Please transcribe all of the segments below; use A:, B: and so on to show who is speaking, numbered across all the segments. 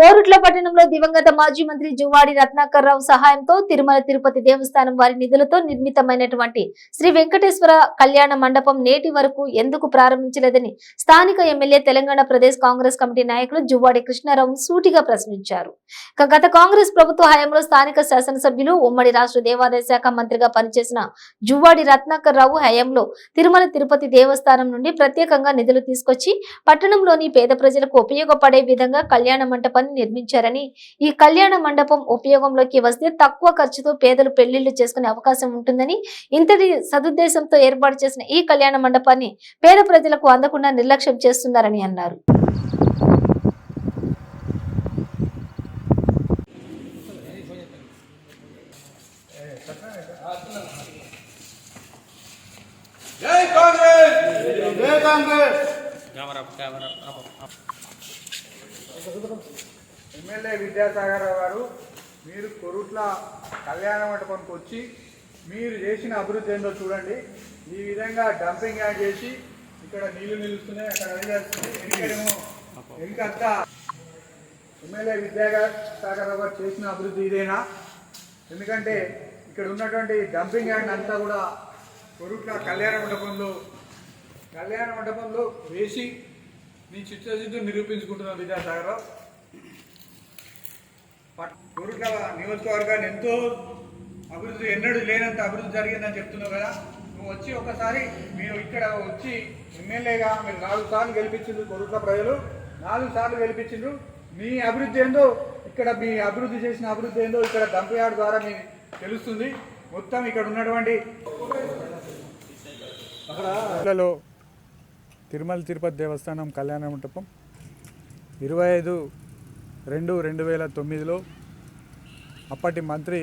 A: కోరుట్ల పట్టణంలో దివంగత మాజీ మంత్రి జువాడి రత్నాకర్ రావు సహాయంతో తిరుమల తిరుపతి దేవస్థానం వారి నిధులతో నిర్మితమైనటువంటి శ్రీ వెంకటేశ్వర కళ్యాణ మండపం నేటి వరకు ఎందుకు ప్రారంభించలేదని స్థానిక MLA Telangana Pradesh Congress committee నాయకులు జువాడి కృష్ణారావు సూటిగా ప్రశ్నించారు. గత కాంగ్రెస్ ప్రభుత్వ హయాంలో స్థానిక శాసనసభ్యులు ఉమ్మడి రాష్ట్ర దేవాదాయ శాఖ మంత్రిగా పనిచేసిన జువ్వాడి రత్నాకర్ రావు హయాంలో తిరుమల తిరుపతి దేవస్థానం నుండి ప్రత్యేకంగా నిధులు తీసుకొచ్చి పట్టణంలోని పేద ప్రజలకు ఉపయోగపడే విధంగా కళ్యాణ మండపాన్ని నిర్మించారని ఈ కళ్యాణ మండపం ఉపయోగంలోకి వస్తే తక్కువ ఖర్చుతో పేదలు పెళ్ళిళ్ళు చేసుకునే అవకాశం ఉంటుందని ఇంతటి సదుద్దేశంతో ఏర్పాటు చేసిన ఈ కళ్యాణ మండపాన్ని పేద ప్రజలకు అందకుండా నిర్లక్ష్యం చేస్తున్నారని అన్నారు.
B: జై కాంగ్రెస్!
C: జై ఎమ్మెల్యే విద్యాసాగర్ గారు మీరు కొరుట్ల కళ్యాణ మండపంకి వచ్చి మీరు చేసిన అభివృద్ధి ఏందో చూడండి. ఈ విధంగా డంపింగ్ యాడ్ చేసి ఇక్కడ నీళ్ళు నిలుస్తున్నాయి. అక్కడ అది చేస్తుంది ఎమ్మెల్యే విద్యాసాగర్ గారు చేసిన అభివృద్ధి ఇదేనా? ఎందుకంటే ఇక్కడ ఉన్నటువంటి డంపింగ్ యార్డ్ అంతా కూడా కొరుట్ల కళ్యాణ మండపంలో కళ్యాణ మండపంలో వేసి నీ చిత్తశుద్ధి నిరూపించుకుంటున్నాం విద్యాసాగర్ రావు కొరుట్ల నియోజకవర్గాన్ని ఎంతో అభివృద్ధి ఎన్నడూ లేనంత అభివృద్ధి జరిగిందని చెప్తున్నావు కదా. నువ్వు వచ్చి ఒకసారి మీరు ఇక్కడ వచ్చి ఎమ్మెల్యేగా మీరు నాలుగు సార్లు గెలిపించిండ్రు కొరుట్ల ప్రజలు. నాలుగు సార్లు గెలిపించిండ్రు. మీ అభివృద్ధి ఏందో ఇక్కడ మీ అభివృద్ధి చేసిన అభివృద్ధి ఏందో ఇక్కడ దంపయాడు ద్వారా మీ తెలుస్తుంది. మొత్తం ఇక్కడ ఉన్నటువంటి అక్కడ తిరుమల తిరుపతి దేవస్థానం కళ్యాణ మంటపం ఇరవై ఐదు రెండు రెండు వేల తొమ్మిదిలో అప్పటి మంత్రి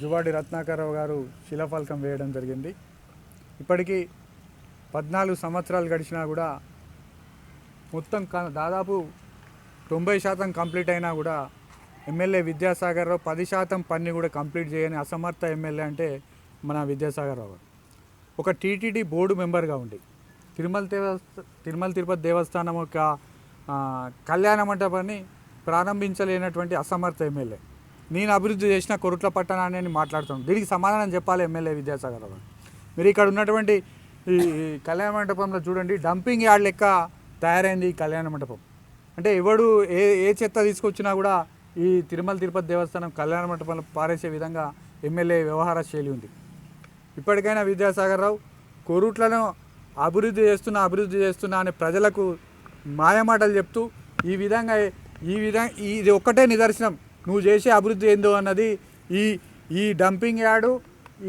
C: జువాడి రత్నాకరరావు గారు శిలాఫలకం వేయడం జరిగింది ఇప్పటికీ పద్నాలుగు సంవత్సరాలు గడిచినా కూడా మొత్తం క- దాదాపు తొంభై శాతం కంప్లీట్ అయినా కూడా ఎమ్మెల్యే విద్యాసాగర్ రావు పది శాతం పని కూడా కంప్లీట్ చేయని అసమర్థ ఎమ్మెల్యే అంటే మన విద్యాసాగర్ రావు గారు. ఒక టీటీడీ బోర్డు మెంబర్గా ఉండి తిరుమల దేవస్థ తిరుమల తిరుపతి దేవస్థానం యొక్క కళ్యాణ మండపాన్ని ప్రారంభించలేనటువంటి అసమర్థ ఎమ్మెల్యే నేను అభివృద్ధి చేసిన కొరుట్ల పట్టణాన్ని అని మాట్లాడుతున్నాను. దీనికి సమాధానం చెప్పాలి ఎమ్మెల్యే విద్యాసాగర్ రావు గారు. మీరు ఇక్కడ ఉన్నటువంటి ఈ ఈ కళ్యాణ మండపంలో చూడండి డంపింగ్ యార్డ్ లెక్క తయారైంది ఈ కళ్యాణ మండపం. అంటే ఎవడు ఏ ఏ చెత్త తీసుకొచ్చినా కూడా ఈ తిరుమల తిరుపతి దేవస్థానం కళ్యాణ మండపంలో పారేసే విధంగా ఎమ్మెల్యే వ్యవహార శైలి ఉంది. ఇప్పటికైనా విద్యాసాగర్ రావు కొరుట్లను అభివృద్ధి చేస్తున్నా అభివృద్ధి చేస్తున్నా అని ప్రజలకు మాయమాటలు చెప్తూ ఈ విధంగా ఈ విధంగా ఇది ఒక్కటే నిదర్శనం. నువ్వు చేసే అభివృద్ధి ఏందో అన్నది ఈ ఈ డంపింగ్ యార్డు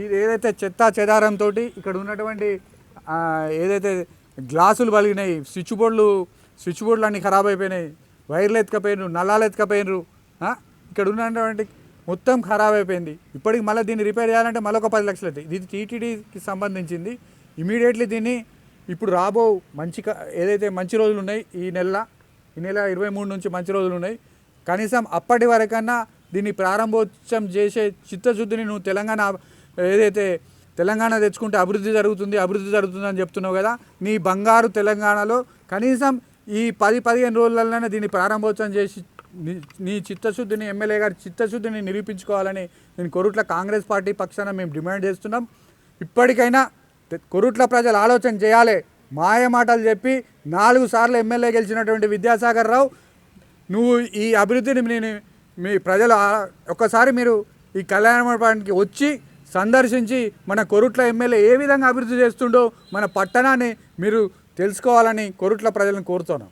C: ఇది ఏదైతే చెత్త చెదారంతో ఇక్కడ ఉన్నటువంటి ఏదైతే గ్లాసులు పలిగినాయి స్విచ్ బోర్డులు స్విచ్ బోర్డులు అన్నీ ఖరాబ్ అయిపోయినాయి వైర్లు ఎత్తుకపోయినరు నల్లాలు ఎత్తుకపోయినరు ఇక్కడ ఉన్నటువంటి మొత్తం ఖరాబ్ అయిపోయింది. ఇప్పటికి మళ్ళీ దీన్ని రిపేర్ చేయాలంటే మళ్ళీ ఒక పది లక్షలు అవుతాయి ఇది టీటీడీకి సంబంధించింది. ఇమీడియట్లీ దీన్ని ఇప్పుడు రాబో మంచి ఏదైతే మంచి రోజులు ఉన్నాయి ఈ నెల ఈ నెల ఇరవై మూడు నుంచి మంచి రోజులు ఉన్నాయి. కనీసం అప్పటి వరకన్నా దీన్ని ప్రారంభోత్సవం చేసే చిత్తశుద్ధిని నువ్వు తెలంగాణ ఏదైతే తెలంగాణ తెచ్చుకుంటే అభివృద్ధి జరుగుతుంది అభివృద్ధి జరుగుతుందని చెప్తున్నావు కదా నీ బంగారు తెలంగాణలో కనీసం ఈ పది పదిహేను రోజులలోనే దీన్ని ప్రారంభోత్సవం చేసి నీ- చిత్తశుద్ధిని ఎమ్మెల్యే గారి చిత్తశుద్ధిని నిరూపించుకోవాలని నేను కొరుట్ల కాంగ్రెస్ పార్టీ పక్షాన మేము డిమాండ్ చేస్తున్నాం. ఇప్పటికైనా తె- కొరుట్ల ప్రజలు ఆలోచన చేయాలి. మాయ మాటలు చెప్పి నాలుగు సార్లు ఎమ్మెల్యే గెలిచినటువంటి విద్యాసాగర్ రావు నువ్వు ఈ అభివృద్ధిని నేను మీ ప్రజలు ఒక్కసారి మీరు ఈ కళ్యాణ మండపానికి వచ్చి సందర్శించి మన కొరుట్ల ఎమ్మెల్యే ఏ విధంగా అభివృద్ధి చేస్తుండో మన పట్టణాన్ని మీరు తెలుసుకోవాలని కొరుట్ల ప్రజలను కోరుతున్నాం.